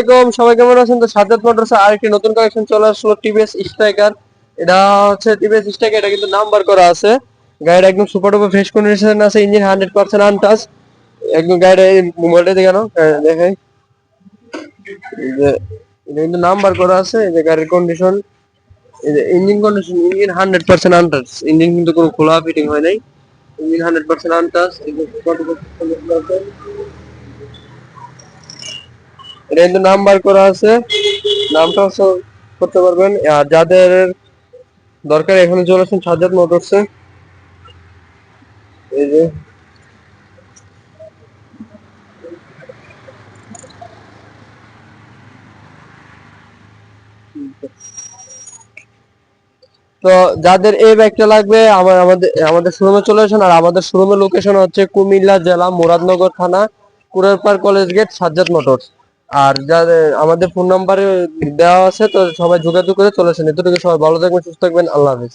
আলাইকুম, সবাই কেমন আছেন? তো সাজ্জাদ মোটরস আরেকটি নতুন কালেকশন চলে আসলো টিভিএস স্ট্রাইকার এটা হচ্ছে টিভিএস স্ট্রাইকার এটা কিন্তু নাম্বার করা আছে। গাড়িটা একদম সুপার ডুপার ফ্রেশ কন্ডিশন আছে ইঞ্জিন হান্ড্রেড পার্সেন্ট আনটাচ একদম গাড়িটা মোবাইলটা দেখে নাও দেখাই এটা কিন্তু নাম্বার করা আছে, এই যে গাড়ির কন্ডিশন এই যে engine condition engine hundred percent untouch engine কিন্তু কোনো খোলা ফিটিং হয় নাই। ইঞ্জিন হান্ড্রেড পার্সেন্ট আনটাচ এই যে super duper condition আছে। এটা কিন্তু নাম্বার করা আছে। নামটাও সব করতে পারবেন। আর যাদের দরকার, এখানে চলে আসুন, সাজ্জাদ মোটরসে এই যে। তো যাদের এই ব্যাগটা লাগবে, আমার, আমাদের আমাদের শোরুমে চলে আসেন। আর আমাদের শোরুমের লোকেশন হচ্ছে কুমিল্লা জেলা, মুরাদনগর থানা Kurarpar college gate, Sajjad motors আর যাদের, আমাদের ফোন নাম্বারে দেওয়া আছে, তো সবাই যোগাযোগ করে চলে আসেন। এতটুকু সবাই ভালো থাকবেন, সুস্থ থাকবেন, আল্লাহ হাফিজ।